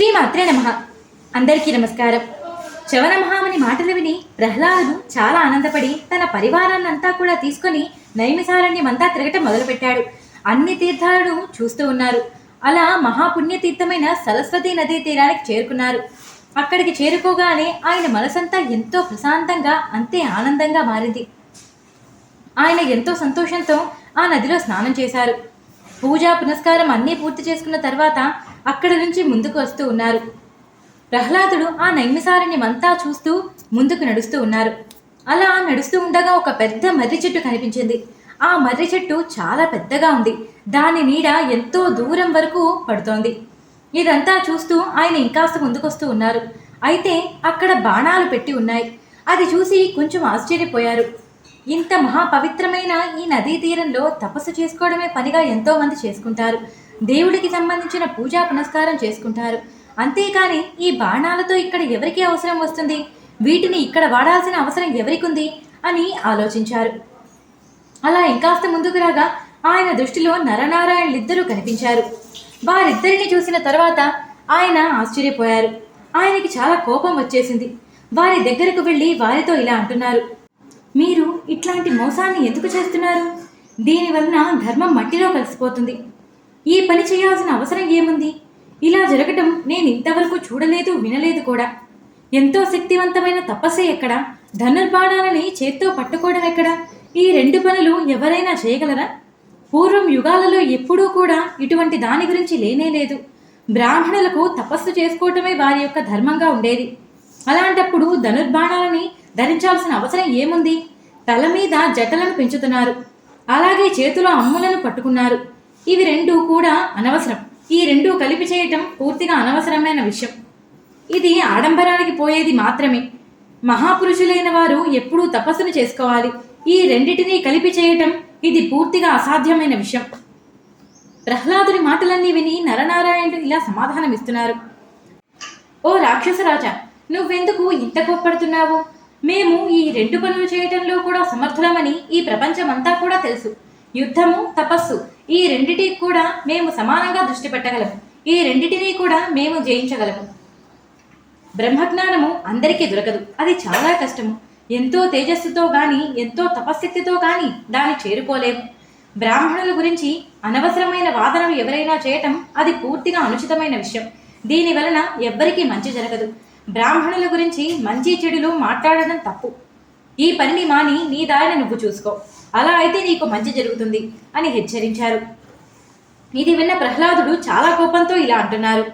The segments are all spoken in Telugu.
శ్రీమాత్రే నమ. అందరికీ నమస్కారం. చవన మహాముని మాటలు విని ప్రహ్లాదుడు చాలా ఆనందపడి తన పరివారాన్నంతా కూడా తీసుకొని నైమిసారణ్యమంతా తిరగటం మొదలుపెట్టాడు. అన్ని తీర్థాలను చూస్తూ ఉన్నారు. అలా మహాపుణ్యతీర్థమైన తీర్థమైన సరస్వతి నదీ తీరానికి చేరుకున్నారు. అక్కడికి చేరుకోగానే ఆయన మనసంతా ఎంతో ప్రశాంతంగా అంతే ఆనందంగా మారింది. ఆయన ఎంతో సంతోషంతో ఆ నదిలో స్నానం చేశారు. పూజా పునస్కారం అన్నీ పూర్తి చేసుకున్న తర్వాత అక్కడి నుంచి ముందుకు వస్తూ ఉన్నారు. ప్రహ్లాదుడు ఆ నైమిసారణ్యమంతా చూస్తూ ముందుకు నడుస్తూ ఉన్నారు. అలా నడుస్తూ ఉండగా ఒక పెద్ద మర్రి చెట్టు కనిపించింది. ఆ మర్రి చెట్టు చాలా పెద్దగా ఉంది. దాని నీడ ఎంతో దూరం వరకు పడుతోంది. ఇదంతా చూస్తూ ఆయన ఇంకాస్త ముందుకొస్తూ ఉన్నారు. అయితే అక్కడ బాణాలు పెట్టి ఉన్నాయి. అది చూసి కొంచెం ఆశ్చర్యపోయారు. ఇంత మహాపవిత్రమైన ఈ నదీ తీరంలో తపస్సు చేసుకోవడమే పనిగా ఎంతోమంది చేసుకుంటారు. దేవుడికి సంబంధించిన పూజా పునస్కారం చేసుకుంటారు. అంతేకాని ఈ బాణాలతో ఇక్కడ ఎవరికి అవసరం వస్తుంది? వీటిని ఇక్కడ వాడాల్సిన అవసరం ఎవరికుంది? అని ఆలోచించారు. అలా ఇంకాస్త ముందుకు రాగా ఆయన దృష్టిలో నరనారాయణులిద్దరూ కనిపించారు. వారిద్దరిని చూసిన తర్వాత ఆయన ఆశ్చర్యపోయారు. ఆయనకి చాలా కోపం వచ్చేసింది. వారి దగ్గరకు వెళ్ళి వారితో ఇలా అంటున్నారు. మీరు ఇట్లాంటి మోసాన్ని ఎందుకు చేస్తున్నారు? దీనివలన ధర్మం మట్టిలో కలిసిపోతుంది. ఈ పని చేయాల్సిన అవసరం ఏముంది? ఇలా జరగటం నేను ఇంతవరకు చూడలేదు వినలేదు కూడా. ఎంతో శక్తివంతమైన తపస్సే ఎక్కడ? ధనుర్బాణాలని చేత్తో పట్టుకోవడం ఎక్కడ? ఈ రెండు పనులు ఎవరైనా చేయగలరా? పూర్వం యుగాలలో ఎప్పుడూ కూడా ఇటువంటి దాని గురించి లేనే లేదు. బ్రాహ్మణులకు తపస్సు చేసుకోవటమే వారి యొక్క ధర్మంగా ఉండేది. అలాంటప్పుడు ధనుర్బాణాలని ధరించాల్సిన అవసరం ఏముంది? తల మీద జటలను పెంచుతున్నారు. అలాగే చేతిలో అమ్ములను పట్టుకున్నారు. ఇవి రెండు కూడా అనవసరం. ఈ రెండు కలిపి చేయటం పూర్తిగా అనవసరమైన విషయం. ఇది ఆడంబరానికి పోయేది మాత్రమే. మహాపురుషులైన వారు ఎప్పుడూ తపస్సును చేసుకోవాలి. ఈ రెండిటినీ కలిపి చేయటం ఇది పూర్తిగా అసాధ్యమైన విషయం. ప్రహ్లాదుని మాటలన్నీ విని నరనారాయణుడు ఇలా సమాధానమిస్తున్నారు. ఓ రాక్షసరాజా నువ్వెందుకు ఇంత కోప్పడుతున్నావు? మేము ఈ రెండు పనులు చేయటంలో కూడా సమర్థులమని ఈ ప్రపంచమంతా కూడా తెలుసు. యుద్ధము తపస్సు ఈ రెండిటికి కూడా మేము సమానంగా దృష్టి పెట్టగలము. ఈ రెండిటినీ కూడా మేము జయించగలము. బ్రహ్మజ్ఞానము అందరికీ దొరకదు. అది చాలా కష్టము. ఎంతో తేజస్సుతో కానీ ఎంతో తపశ్శక్తితో కానీ దాన్ని చేరుకోలేము. బ్రాహ్మణుల గురించి అనవసరమైన వాదనలు ఎవరైనా చేయటం అది పూర్తిగా అనుచితమైన విషయం. దీని వలన ఎవ్వరికీ మంచి జరగదు. బ్రాహ్మణుల గురించి మంచి చెడులు మాట్లాడడం తప్పు. ఈ పనిని మాని నీ దారిని నువ్వు చూసుకో. అలా అయితే నీకు మంచి జరుగుతుంది అని హెచ్చరించారు. ఇది విన్న ప్రహ్లాదుడు చాలా కోపంతో ఇలా అంటున్నారు.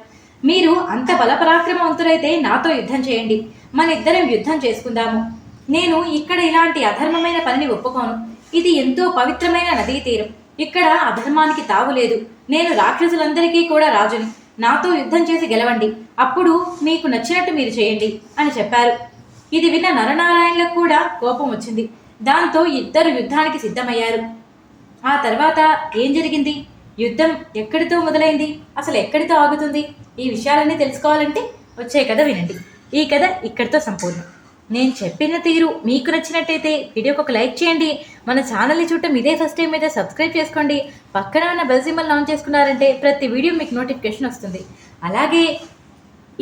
మీరు అంత బలపరాక్రమవంతులైతే నాతో యుద్ధం చేయండి. మన ఇద్దరం యుద్ధం చేసుకుందాము. నేను ఇక్కడ ఇలాంటి అధర్మమైన పనిని ఒప్పుకోను. ఇది ఎంతో పవిత్రమైన నదీ తీరం. ఇక్కడ అధర్మానికి తావులేదు నేను రాక్షసులందరికీ కూడా రాజుని. నాతో యుద్ధం చేసి గెలవండి. అప్పుడు మీకు నచ్చినట్టు మీరు చేయండి అని చెప్పారు. ఇది విన్న నరనారాయణలకు కూడా కోపం వచ్చింది. దాంతో ఇద్దరు యుద్ధానికి సిద్ధమయ్యారు. ఆ తర్వాత ఏం జరిగింది? యుద్ధం ఎక్కడితో మొదలైంది? అసలు ఎక్కడితో ఆగుతుంది? ఈ విషయాలన్నీ తెలుసుకోవాలంటే వచ్చే కథ వినండి. ఈ కథ ఇక్కడితో సంపూర్ణం. నేను చెప్పిన తీరు మీకు నచ్చినట్టయితే వీడియోకి ఒక లైక్ చేయండి. మన ఛానల్ని చూడటం ఇదే ఫస్ట్ టైం అయితే సబ్స్క్రైబ్ చేసుకోండి. పక్కన ఉన్న బెల్ సింబల్ ఆన్ చేసుకున్నారంటే ప్రతి వీడియో మీకు నోటిఫికేషన్ వస్తుంది. అలాగే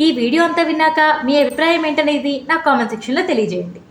ఈ వీడియో అంతా విన్నాక మీ అభిప్రాయం ఏంటనేది నా కామెంట్ సెక్షన్లో తెలియజేయండి.